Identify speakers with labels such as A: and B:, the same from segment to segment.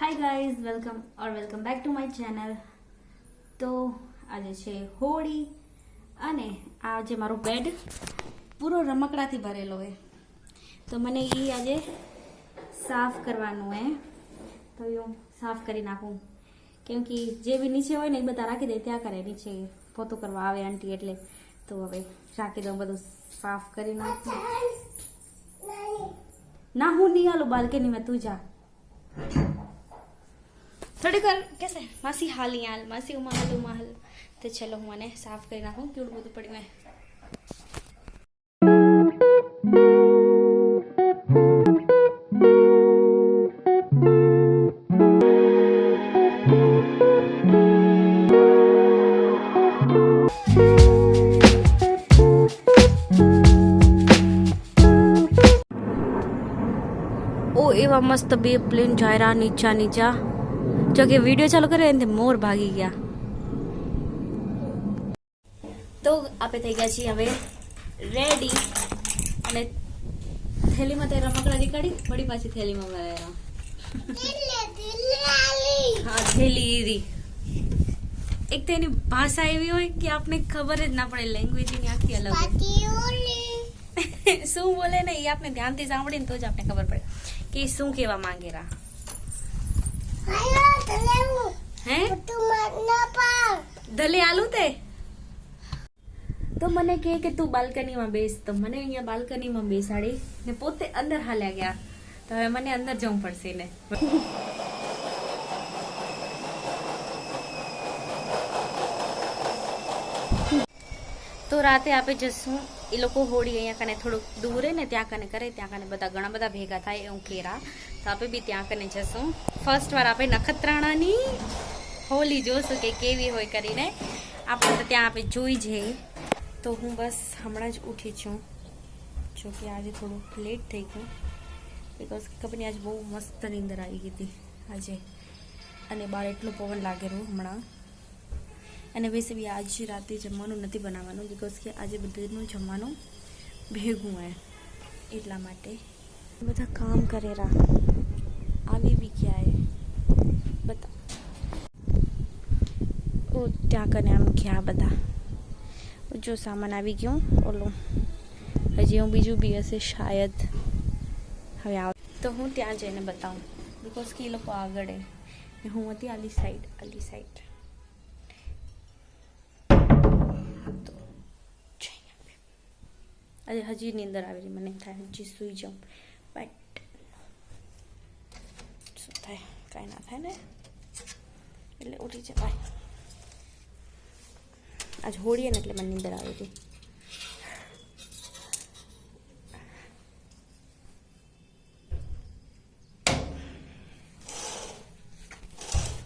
A: Hi guys welcome or welcome back to my channel તો આજે છે હોળી અને આ જે મારો બેડ પૂરો રમકડાથી ભરેલો હોય તો મને એ આજે સાફ કરવાનું હે. તો હું સાફ કરી નાખું. કેમ કે જે બી નીચે હોય ને એ બધા રાખી દે ત્યાં કરે નીચે પોતું કરવા આવે આંટી એટલે. તો હવે રાખી દઉં બધું સાફ કરી નાખું. ના હું નહીં આલું બાલ્કનીમાં તું જા. થોડીક વાર કેસે માસી હાલી હાલ, માસી ઉમા હાલ ઉમા હાલ. તો ચલો, હું આને સાફ કરી નાખું કેવડું બધું પડ્યું મેં એવા મસ્ત બે પ્લેન જાયરા નીચા નીચા જો કે વીડિયો ચાલુ કર્યો એને મોર ભાગી ગયા. તો આપણે થઈ ગયા છીએ હવે રેડી અને થેલીમાં તે રમકડા નીકાળી, વળી પાછી થેલીમાં ભરાયા હા, થેલી ઈરી. એક તો એની ભાષા એવી હોય કે આપને ખબર જ ના પડે લેંગ્વેજ એની આખી અલગ શું બોલે ને એ આપણે ધ્યાનથી સાંભળીએ ને તો જ આપણે ખબર પડે કે શું કહેવા માંગે રા. તો? મને કહે કે તું બાલ્કનીમાં બેસ. તો મને અહીંયા બાલ્કનીમાં બેસાડી ને પોતે અંદર હાલ્યા ગયા. તો હવે મને અંદર જવું પડશે ને. તો રાતે આપણે જશું. એ લોકો હોળી અહીંયા કને થોડુંક દૂર ને ત્યાં કને કરે, ત્યાં કને બધા ઘણા બધા ભેગા થાય એવું કેરા. તો આપણે બી ત્યાં કને જશું. ફર્સ્ટ વાર આપણે નખત્રાણાની હોલી જોશું કે કેવી હોય કરીને. આપણે તો ત્યાં આપણે જોઈ જઈએ. તો હું બસ હમણાં જ ઉઠી છું. જો કે આજે થોડું લેટ થઈ ગયું. બિકોઝ ખબર આજે બહુ મસ્ત નીંદર આવી ગઈ હતી. આજે. અને બહાર એટલો પવન લાગેલો હમણાં. અને વૈસે બી આજે રાતે જમવાનું નથી બનાવવાનું બિકોઝ કે આજે બધાનું જમવાનું ભેગું હોય એટલા માટે. બધા કામ કરેરા આવી બી ક્યાંય બધા ઓ ત્યાં કને આમ ગયા બધા. જો સામાન આવી ગયો ઓલો. હજી હું બીજું બી હશે શાયદ. હવે આવ. તો હું ત્યાં જઈને બતાવું બિકોઝ કે એ લોકો આગળ હે. હું હતી આલી સાઈડ આલી સાઈડ આજે હજી નીંદર આવેલી મને થાય હજી સૂઈ જાઉં. બટ શું થાય? કાંઈ ના થાય ને? એટલે ઉઠી જવાય આજ હોળીએ ને એટલે મને નીંદર આવી હતી.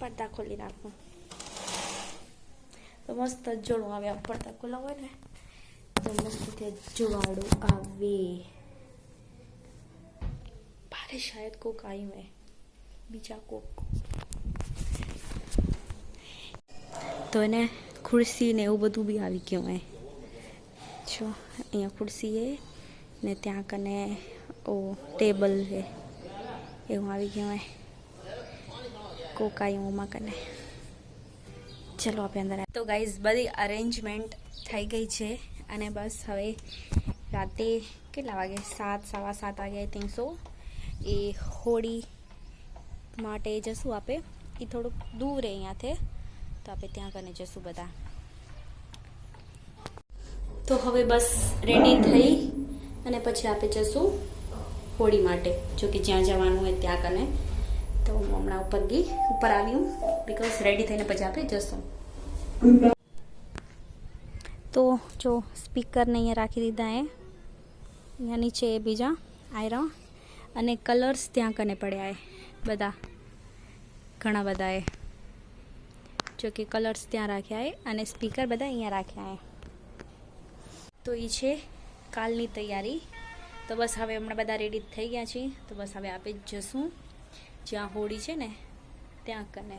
A: પડદા ખોલી નાખું. તો મસ્ત જોડો આવે પડદા ખોલા હોય ને. તો મસ્ત જુવાડો આવે ભારે શાયદ કોક આવ્યું હે બીજા કોક તો એને ખુરશી ને એવું બધું બી આવી ગયું હે જો અહીંયા ખુરશી હે ને ત્યાં કને ઓ ટેબલ છે એવું આવી ગયું હે આવ્યું ઓમાં કને ચલો આપણે અંદર તો ગાઈઝ બધી અરેન્જમેન્ટ થઈ ગઈ છે અને બસ હવે રાતે કેટલા વાગે? સાત, સવા સાત વાગે આઈ થિંક સો એ હોળી માટે જશું આપણે એ થોડુંક દૂર રહે અહીંયાથી તો આપણે ત્યાં કરીને જશું બધા. તો હવે બસ રેડી થઈ અને પછી આપણે જશું હોળી માટે. જો કે જ્યાં જવાનું હોય ત્યાં કને. તો હું હમણાં ઉપર ગઈ, ઉપર આવ્યું બિકોઝ રેડી થઈને પછી આપણે જશું. તો જો સ્પીકરને અહીંયા રાખી દીધા એ અહીંયા નીચે એ બીજા આયરા અને કલર્સ ત્યાં કને પડ્યા એ બધા ઘણા બધા એ જો કે કલર્સ ત્યાં રાખ્યા એ અને સ્પીકર બધા અહીંયા રાખ્યા એ તો એ છે કાલની તૈયારી તો બસ હવે હમણાં બધા રેડી થઈ ગયા છીએ તો બસ હવે આપણે જશું જ્યાં હોળી છે ને ત્યાં કને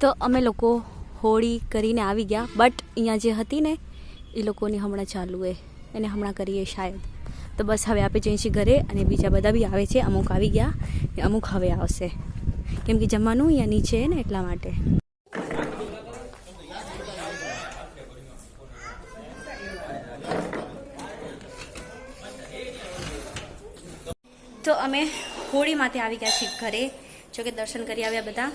A: તો અમે લોકો હોળી કરીને આવી ગયા બટ અહીંયા જે હતી ને, એ લોકોની હમણાં ચાલુ એ એને હમણાં કરીએ શાયદ. તો બસ હવે આપણે જઈએ છીએ ઘરે અને બીજા બધા બી આવે છે. અમુક આવી ગયા અમુક હવે આવશે. કેમ કે જમવાનું અહીંયા નીચે ને એટલા માટે. તો અમે હોળીમાંથી આવી ગયા છીએ ઘરે. જો કે દર્શન કરી આવ્યા બધા.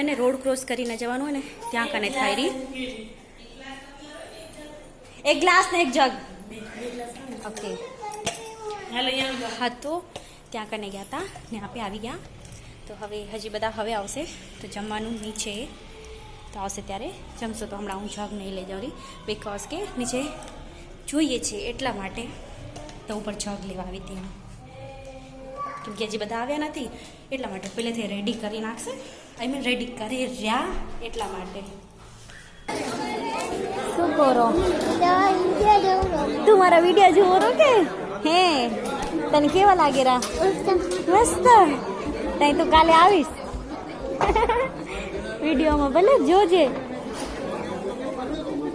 A: એને રોડ ક્રોસ કરીને જવાનું હોય ને, ત્યાં કને થાય રહી એક ગ્લાસ ને એક જગ. ઓકે હા તો ત્યાં કને ગયા હતા ને આપણે આવી ગયા. તો હવે હજી બધા હવે આવશે. તો જમવાનું નીચે. તો આવશે ત્યારે. જમશો તો હમણાં હું જગ નહીં લઈ જાઉં બિકોઝ કે નીચે જોઈએ છે એટલા માટે. તો ઉપર જગ લેવા આવી હતી કેમ કે હજી બધા આવ્યા નથી. એટલા માટે પહેલેથી રેડી કરી નાખશે. આઈ મીન રેડી કરી રહ્યા એટલા માટે. શું કરો? તું મારા વીડિયો જોવો કે? હે તને કેવા લાગે રા મસ્ત તઈ તું કાલે આવીશ વિડીયોમાં ભલે જોજે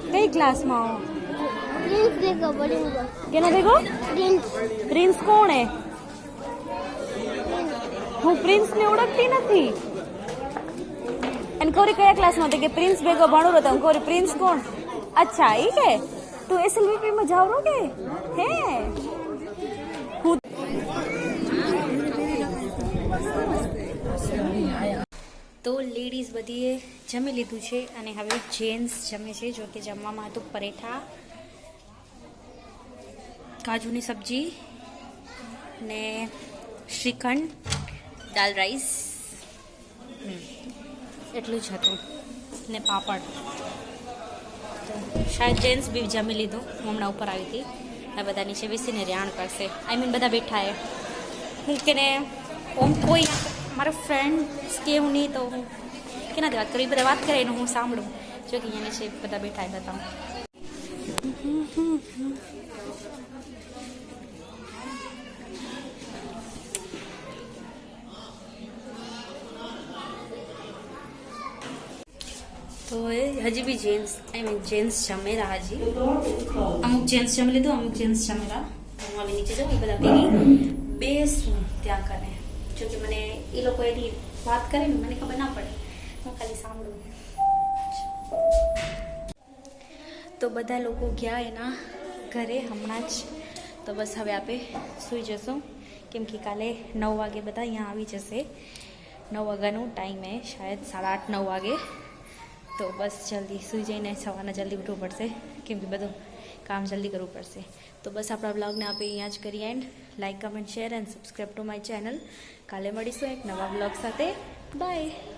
A: કઈ ક્લાસમાં આવો કેનો ભેગો પ્રિન્સ કોણ હે હું પ્રિન્સને ઓળખતી નથી અને કોરી કયા ક્લાસમાં હતી કે પ્રિન્સ ભેગો ભણો હતો કોરી પ્રિન્સ કોણ અચ્છા ઈ કે તું એસએલવીપી માં જાવ કે હું તો લેડીઝ બધીએ જમી લીધું છે અને હવે જેન્ટ્સ જમે છે, જો કે જમવામાં હતું પરેઠા, કાજુની સબ્જી ને શ્રીખંડ, દાલ રાઈસ એટલું જ હતું. ને પાપડ. શાયદ જેન્ટ્સ બી જમી લીધું હમણાં ઉપર આવી હતી. આ બધા નીચે બેસીને રહેણ કરશે. આઈ મીન બધા બેઠા એ હું કે કોઈ મારા ફ્રેન્ડ્સ કે હું નહીં તો હું કેનાથી વાત કરું એ બધા વાત કરે એનું હું સાંભળું જો કે અહીંયા નીચે બધા બેઠા એ બધા તો એ હજી બી જેન્ટ્સ આઈ મીન જેન્ટ્સ જમેરા હજી અમુક જેન્ટ્સ જમી લીધું અમુક જેન્ટ્સ જમેરા હું હવે નીચે જાઉં એ બધા ભેગી બેસું ત્યાં કને જો કે મને એ લોકો એની વાત કરે ને મને ખબર ના પડે. હું ખાલી સાંભળું. તો બધા લોકો ગયા એના ઘરે હમણાં જ. તો બસ હવે આપણે સૂઈ જશું. કેમ કે કાલે નવ વાગે બધા અહીંયા આવી જશે. નવ વાગ્યાનું ટાઈમ હે, શાયદ સાડા આઠ, નવ વાગે. તો બસ જલ્દી સૂઈ જઈને સવારના જલ્દી ઉઠવું પડશે. કેમ કે બધું કામ જલ્દી કરવું પડશે. તો બસ આપણા બ્લોગને આપણે અહીંયા જ કરીએ and like comment share and subscribe to my channel કાલે મળીશું એક નવા બ્લોગ સાથે. બાય